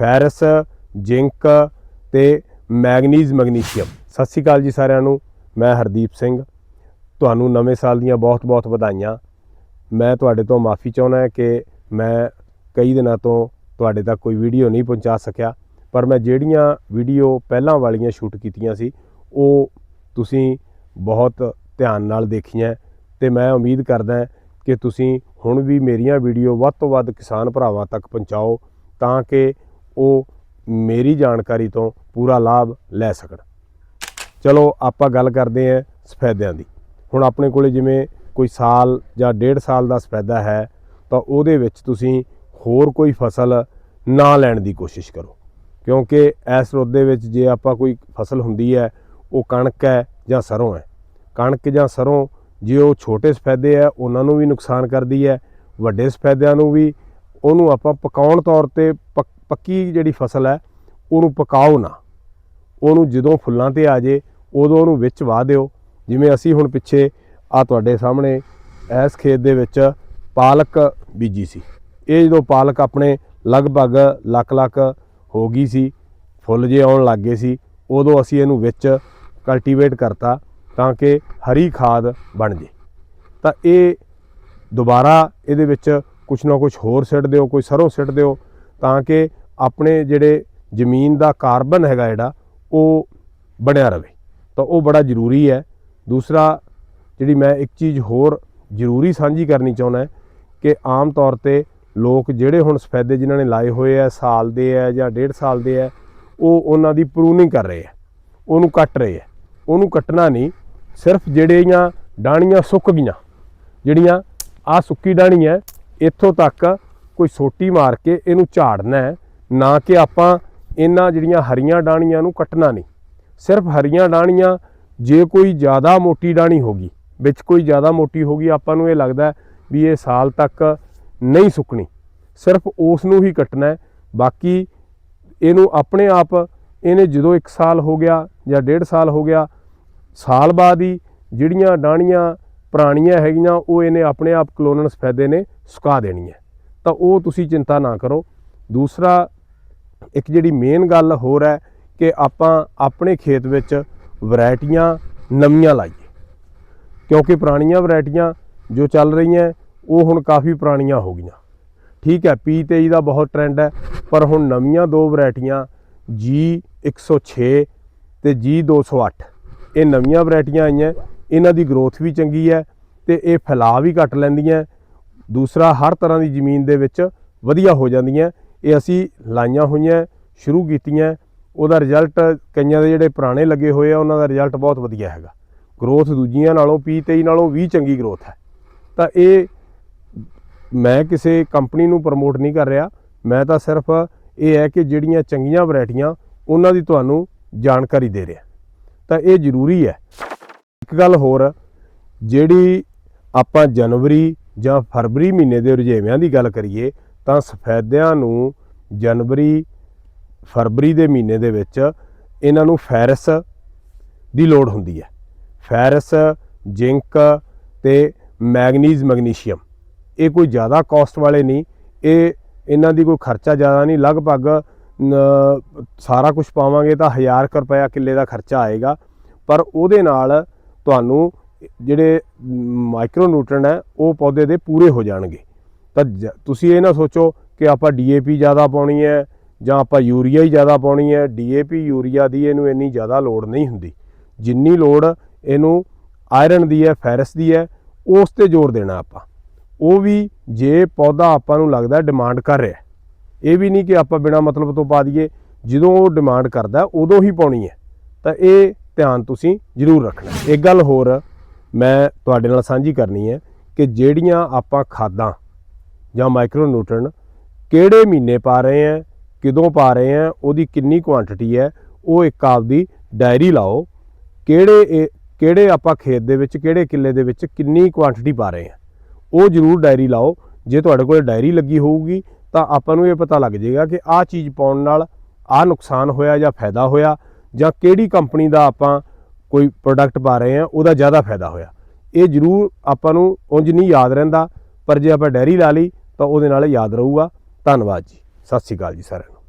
Ferrous, zinc ਤੇ manganese magnesium. ਸਤਿ ਸ਼੍ਰੀ ਅਕਾਲ ਜੀ ਸਾਰਿਆਂ ਨੂੰ, ਮੈਂ ਹਰਦੀਪ ਸਿੰਘ। ਤੁਹਾਨੂੰ ਨਵੇਂ ਸਾਲ ਦੀਆਂ ਬਹੁਤ-ਬਹੁਤ ਵਧਾਈਆਂ। ਮੈਂ ਤੁਹਾਡੇ ਤੋਂ ਮਾਫੀ ਚਾਹੁੰਦਾ ਕਿ ਮੈਂ ਕਈ ਦਿਨਾਂ ਤੋਂ ਤੁਹਾਡੇ ਤੱਕ ਕੋਈ ਵੀਡੀਓ ਨਹੀਂ ਪਹੁੰਚਾ ਸਕਿਆ, ਪਰ ਮੈਂ ਜਿਹੜੀਆਂ ਵੀਡੀਓ ਪਹਿਲਾਂ ਵਾਲੀਆਂ ਸ਼ੂਟ ਕੀਤੀਆਂ ਸੀ, ਉਹ ਤੁਸੀਂ ਬਹੁਤ ਧਿਆਨ ਨਾਲ ਦੇਖੀਆਂ। ਤੇ ਮੈਂ ਉਮੀਦ ਕਰਦਾ ਕਿ ਤੁਸੀਂ ਹੁਣ ਵੀ ਮੇਰੀਆਂ ਵੀਡੀਓ ਵੱਧ ਤੋਂ ਵੱਧ ਕਿਸਾਨ ਭਰਾਵਾਂ ਤੱਕ ਪਹੁੰਚਾਓ, ਤਾਂ ਕਿ ਉਹ ਮੇਰੀ ਜਾਣਕਾਰੀ ਤੋਂ ਪੂਰਾ ਲਾਭ ਲੈ ਸਕਣ। ਚਲੋ, ਆਪਾਂ ਗੱਲ ਕਰਦੇ ਹਾਂ ਸਫੈਦਿਆਂ ਦੀ। ਹੁਣ ਆਪਣੇ ਕੋਲੇ ਜਿਵੇਂ ਕੋਈ ਸਾਲ ਜਾਂ ਡੇਢ ਸਾਲ ਦਾ ਸਫੈਦਾ ਹੈ, ਤਾਂ ਉਹਦੇ ਵਿੱਚ ਤੁਸੀਂ ਹੋਰ ਕੋਈ ਫਸਲ ਨਾ ਲੈਣ ਦੀ ਕੋਸ਼ਿਸ਼ ਕਰੋ। ਕਿਉਂਕਿ ਇਸ ਰੁੱਤ ਦੇ ਵਿੱਚ ਜੇ ਆਪਾਂ ਕੋਈ ਫਸਲ ਹੁੰਦੀ ਹੈ, ਉਹ ਕਣਕ ਹੈ ਜਾਂ ਸਰੋਂ ਹੈ। ਕਣਕ ਜਾਂ ਸਰੋਂ ਜੇ ਉਹ ਛੋਟੇ ਸਫੈਦੇ ਆ ਉਹਨਾਂ ਨੂੰ ਵੀ ਨੁਕਸਾਨ ਕਰਦੀ ਹੈ, ਵੱਡੇ ਸਫੈਦਿਆਂ ਨੂੰ ਵੀ, ਉਹਨੂੰ ਆਪਾਂ ਪਕਾਉਣ ਤੌਰ ਤੇ ਪੱਕੀ ਜਿਹੜੀ ਫਸਲ ਹੈ, ਉਹਨੂੰ ਪਕਾਓ ਨਾ। ਉਹਨੂੰ ਜਦੋਂ ਫੁੱਲਾਂ ਤੇ ਆ ਜੇ, ਉਦੋਂ ਉਹਨੂੰ ਵਿੱਚ ਵਾਹ ਦਿਓ। ਜਿਵੇਂ ਅਸੀਂ ਹੁਣ ਪਿੱਛੇ ਆ ਤੁਹਾਡੇ ਸਾਹਮਣੇ ਇਸ ਖੇਤ ਦੇ ਵਿੱਚ ਪਾਲਕ ਬੀਜੀ ਸੀ। ਇਹ ਜਦੋਂ ਪਾਲਕ ਆਪਣੇ ਲਗਭਗ ਲੱਖ ਲੱਖ ਹੋ ਗਈ ਸੀ, ਫੁੱਲ ਜੇ ਆਉਣ ਲੱਗ ਗਏ ਸੀ, ਉਦੋਂ ਅਸੀਂ ਇਹਨੂੰ ਵਿੱਚ ਕਲਟੀਵੇਟ ਕਰਤਾ ਤਾਂ ਕਿ ਹਰੀ ਖਾਦ ਬਣ ਜੇ। ਤਾਂ ਇਹ ਦੁਬਾਰਾ ਇਹਦੇ ਵਿੱਚ ਕੁਛ ਨਾ ਕੁਛ ਹੋਰ ਸਿੱਟ ਦਿਓ, ਕੋਈ ਸਰੋਂ ਸਿੱਟ ਦਿਓ ਤਾਂ ਕਿ ਆਪਣੇ ਜਿਹੜੇ ਜ਼ਮੀਨ ਦਾ ਕਾਰਬਨ ਹੈਗਾ ਜਿਹੜਾ, ਉਹ ਬਣਿਆ ਰਵੇ। ਤਾਂ ਉਹ ਬੜਾ ਜ਼ਰੂਰੀ ਹੈ। ਦੂਸਰਾ, ਜਿਹੜੀ ਮੈਂ ਇੱਕ ਚੀਜ਼ ਹੋਰ ਜ਼ਰੂਰੀ ਸਾਂਝੀ ਕਰਨੀ ਚਾਹੁੰਦਾ ਕਿ ਆਮ ਤੌਰ ਤੇ ਲੋਕ ਜਿਹੜੇ ਹੁਣ ਸਫੈਦੇ ਜਿਨ੍ਹਾਂ ਨੇ ਲਾਏ ਹੋਏ ਆ, ਸਾਲ ਦੇ ਆ ਜਾਂ ਡੇਢ ਸਾਲ ਦੇ ਆ, ਉਹ ਉਹਨਾਂ ਦੀ ਪ੍ਰੂਨਿੰਗ ਕਰ ਰਹੇ ਆ। ਉਹਨੂੰ ਕੱਟ ਰਹੇ ਆ। ਉਹਨੂੰ ਕੱਟਣਾ ਨਹੀਂ, ਸਿਰਫ ਜਿਹੜੀਆਂ ਡਾਣੀਆਂ ਸੁੱਕ ਗਈਆਂ, ਜਿਹੜੀਆਂ ਆ ਸੁੱਕੀ ਡਾਣੀ ਹੈ, ਇੱਥੋਂ ਤੱਕ ਕੋਈ ਸੋਟੀ ਮਾਰ ਕੇ ਇਹਨੂੰ ਝਾੜਨਾ ਹੈ। ਨਾ ਕਿ ਆਪਾਂ ਇਹਨਾਂ ਜਿਹੜੀਆਂ ਹਰੀਆਂ ਡਾਣੀਆਂ ਨੂੰ ਕੱਟਣਾ ਨਹੀਂ। ਸਿਰਫ ਹਰੀਆਂ ਡਾਣੀਆਂ ਜੇ ਕੋਈ ਜ਼ਿਆਦਾ ਮੋਟੀ ਡਾਣੀ ਹੋਗੀ, ਵਿੱਚ ਕੋਈ ਜ਼ਿਆਦਾ ਮੋਟੀ ਹੋਗੀ, ਆਪਾਂ ਨੂੰ ਇਹ ਲੱਗਦਾ ਵੀ ਇਹ ਸਾਲ ਤੱਕ ਨਹੀਂ ਸੁੱਕਣੀ। ਸਿਰਫ ਉਸ ਨੂੰ ਹੀ ਕੱਟਣਾ ਬਾਕੀ ਇਹਨੂੰ ਆਪਣੇ ਆਪ, ਇਹਨੇ ਜਦੋਂ 1 ਸਾਲ ਹੋ ਗਿਆ ਜਾਂ ਡੇਢ ਸਾਲ ਹੋ ਗਿਆ, ਸਾਲ ਬਾਅਦ ਹੀ ਜਿਹੜੀਆਂ ਡਾਣੀਆਂ ਪੁਰਾਣੀਆਂ ਹੈਗੀਆਂ, ਉਹ ਇਹਨੇ ਆਪਣੇ ਆਪ ਕਲੋਨਲ ਸਫੈਦੇ ਨੇ ਸੁਕਾ ਦੇਣੀ ਹੈ ਤਾਂ ਉਹ ਤੁਸੀਂ ਚਿੰਤਾ ਨਾ ਕਰੋ। ਦੂਸਰਾ ਇੱਕ ਜਿਹੜੀ ਮੇਨ ਗੱਲ ਹੋਰ ਹੈ ਕਿ ਆਪਾਂ ਆਪਣੇ ਖੇਤ ਵਿੱਚ ਵੈਰਾਈਟੀਆਂ ਨਵੀਆਂ ਲਾਈਏ। ਕਿਉਂਕਿ ਪੁਰਾਣੀਆਂ ਵੈਰਾਈਟੀਆਂ ਜੋ ਚੱਲ ਰਹੀਆਂ, ਉਹ ਹੁਣ ਕਾਫੀ ਪੁਰਾਣੀਆਂ ਹੋ ਗਈਆਂ। ਠੀਕ ਹੈ P23 ਦਾ ਬਹੁਤ ਟ੍ਰੈਂਡ ਹੈ, ਪਰ ਹੁਣ ਨਵੀਆਂ ਦੋ ਵੈਰਾਈਟੀਆਂ G106 ਤੇ G208 ਇਹ ਨਵੀਆਂ ਵੈਰਾਈਟੀਆਂ ਆਈਆਂ, ਇਹਨਾਂ ਦੀ ਗਰੋਥ ਵੀ ਚੰਗੀ ਹੈ ਤੇ ਇਹ ਫੈਲਾਅ ਵੀ ਘੱਟ ਲੈਂਦੀਆਂ। ਦੂਸਰਾ, ਹਰ ਤਰ੍ਹਾਂ ਦੀ ਜ਼ਮੀਨ ਦੇ ਵਿੱਚ ਵਧੀਆ ਹੋ ਜਾਂਦੀਆਂ। ਇਹ ਅਸੀਂ ਲਾਈਆਂ ਹੋਈਆਂ, ਸ਼ੁਰੂ ਕੀਤੀਆਂ। ਉਹਦਾ ਰਿਜ਼ਲਟ ਕਈਆਂ ਦੇ ਜਿਹੜੇ ਪੁਰਾਣੇ ਲੱਗੇ ਹੋਏ ਆ, ਉਹਨਾਂ ਦਾ ਰਿਜ਼ਲਟ ਬਹੁਤ ਵਧੀਆ ਹੈਗਾ। ਗਰੋਥ ਦੂਜੀਆਂ ਨਾਲੋਂ P23 ਨਾਲੋਂ ਵੀ ਚੰਗੀ ਗਰੋਥ ਹੈ। ਤਾਂ ਇਹ ਮੈਂ ਕਿਸੇ ਕੰਪਨੀ ਨੂੰ ਪ੍ਰਮੋਟ ਨਹੀਂ ਕਰ ਰਿਹਾ। ਮੈਂ ਤਾਂ ਸਿਰਫ ਇਹ ਹੈ ਕਿ ਜਿਹੜੀਆਂ ਚੰਗੀਆਂ ਵੈਰਾਈਟੀਆਂ ਉਹਨਾਂ ਦੀ ਤੁਹਾਨੂੰ ਜਾਣਕਾਰੀ ਦੇ ਰਿਹਾ। ਤਾਂ ਇਹ ਜ਼ਰੂਰੀ ਹੈ। ਇੱਕ ਗੱਲ ਹੋਰ, ਜਿਹੜੀ ਆਪਾਂ ਜਨਵਰੀ ਜਾਂ ਫਰਵਰੀ ਮਹੀਨੇ ਦੇ ਰੁਝੇਵਿਆਂ ਦੀ ਗੱਲ ਕਰੀਏ ਤਾਂ ਸਫੈਦਿਆਂ ਨੂੰ ਜਨਵਰੀ, ਫਰਵਰੀ ਦੇ ਮਹੀਨੇ ਦੇ ਵਿੱਚ ਇਹਨਾਂ ਨੂੰ ਫੈਰਸ ਦੀ ਲੋੜ ਹੁੰਦੀ ਹੈ। ਫੈਰਸ, ਜ਼ਿੰਕ ਤੇ ਮੈਗਨੀਜ਼ ਮੈਗਨੀਸ਼ੀਅਮ। ਇਹ ਕੋਈ ਜ਼ਿਆਦਾ ਕਾਸਟ ਵਾਲੇ ਨਹੀਂ। ਇਹ ਇਹਨਾਂ ਦੀ ਕੋਈ ਖਰਚਾ ਜ਼ਿਆਦਾ ਨਹੀਂ। ਲਗਭਗ ਸਾਰਾ ਕੁਝ ਪਾਵਾਂਗੇ ਤਾਂ 1000 ਕੁ ਰੁਪਇਆ ਕਿੱਲੇ ਦਾ ਖਰਚਾ ਆਏਗਾ। ਪਰ ਉਹਦੇ ਨਾਲ ਤੁਹਾਨੂੰ ਜਿਹੜੇ ਮਾਈਕਰੋ ਨਿਊਟ੍ਰੈਂਟ ਹੈ, ਉਹ ਪੌਦੇ ਦੇ ਪੂਰੇ ਹੋ ਜਾਣਗੇ। ਤਾਂ ਜ- ਤੁਸੀਂ ਇਹ ਨਾ ਸੋਚੋ ਕਿ ਆਪਾਂ ਡੀਏਪੀ ਜ਼ਿਆਦਾ ਪਾਉਣੀ ਹੈ ਜਾਂ ਆਪਾਂ ਯੂਰੀਆ ਹੀ ਜ਼ਿਆਦਾ ਪਾਉਣੀ ਹੈ। ਡੀਏਪੀ ਯੂਰੀਆ ਦੀ ਇਹਨੂੰ ਇੰਨੀ ਜ਼ਿਆਦਾ ਲੋੜ ਨਹੀਂ ਹੁੰਦੀ। ਜਿੰਨੀ ਲੋੜ ਇਹਨੂੰ ਆਇਰਨ ਦੀ ਹੈ, ਫੈਰਸ ਦੀ ਹੈ, ਉਸ ਤੇ ਜ਼ੋਰ ਦੇਣਾ ਆਪਾਂ। ਉਹ ਵੀ ਜੇ ਪੌਦਾ ਆਪਾਂ ਨੂੰ ਲੱਗਦਾ ਡਿਮਾਂਡ ਕਰ ਰਿਹਾ ਇਹ ਵੀ ਨਹੀਂ ਕਿ ਆਪਾਂ ਬਿਨਾ ਮਤਲਬ ਤੋਂ ਪਾ ਦਈਏ। ਜਦੋਂ ਉਹ ਡਿਮਾਂਡ ਕਰਦਾ, ਉਦੋਂ ਹੀ ਪਾਉਣੀ ਹੈ। ਤਾਂ ਇਹ ਧਿਆਨ ਤੁਸੀਂ ਜ਼ਰੂਰ ਰੱਖਣਾ। ਇੱਕ ਗੱਲ ਹੋਰ ਮੈਂ ਤੁਹਾਡੇ ਨਾਲ ਸਾਂਝੀ ਕਰਨੀ ਹੈ ਕਿ ਜਿਹੜੀਆਂ ਆਪਾਂ ਖਾਦਾਂ ਜਾਂ ਮਾਈਕਰੋ ਨਿਊਟ੍ਰੈਂਟ ਕਿਹੜੇ ਮਹੀਨੇ ਪਾ ਰਹੇ ਆ, ਕਿਦੋਂ ਪਾ ਰਹੇ ਆ, ਉਹਦੀ ਕਿੰਨੀ ਕੁਆਂਟੀਟੀ ਹੈ, ਉਹ ਇੱਕ ਆਪਦੀ ਡਾਇਰੀ ਲਾਓ, ਕਿਹੜੇ ਇਹ- ਕਿਹੜੇ ਆਪਾਂ ਖੇਤ ਦੇ ਵਿੱਚ, ਕਿਹੜੇ ਕਿੱਲੇ ਦੇ ਵਿੱਚ ਕਿੰਨੀ ਕੁਆਂਟੀਟੀ ਪਾ ਰਹੇ ਆ। ਉਹ ਜ਼ਰੂਰ ਡਾਇਰੀ ਲਾਓ, ਜੇ ਤੁਹਾਡੇ ਕੋਲ ਡਾਇਰੀ ਲੱਗੀ ਹੋਊਗੀ, ਤਾਂ ਆਪਾਂ ਨੂੰ ਇਹ ਪਤਾ ਲੱਗ ਜਾਏਗਾ ਕਿ ਆਹ ਚੀਜ਼ ਪਾਉਣ ਨਾਲ ਆਹ ਨੁਕਸਾਨ ਹੋਇਆ ਜਾਂ ਫਾਇਦਾ ਹੋਇਆ, ਜਾਂ ਕਿਹੜੀ ਕੰਪਨੀ ਦਾ ਆਪਾਂ ਕੋਈ ਪ੍ਰੋਡਕਟ ਪਾ ਰਹੇ ਆ, ਉਹਦਾ ਜ਼ਿਆਦਾ ਫਾਇਦਾ ਹੋਇਆ। ਇਹ ਜ਼ਰੂਰ ਆਪਾਂ ਨੂੰ ਉਂਝ ਨਹੀਂ ਯਾਦ ਰਹਿੰਦਾ, ਪਰ ਜੇ ਆਪਾਂ ਡਾਇਰੀ ਲਾ ਲਈ ਤਾਂ ਉਹਦੇ ਨਾਲ ਯਾਦ ਰਹੂਗਾ। ਧੰਨਵਾਦ ਜੀ। ਸਤਿ ਸ਼੍ਰੀ ਅਕਾਲ ਜੀ ਸਾਰਿਆਂ ਨੂੰ।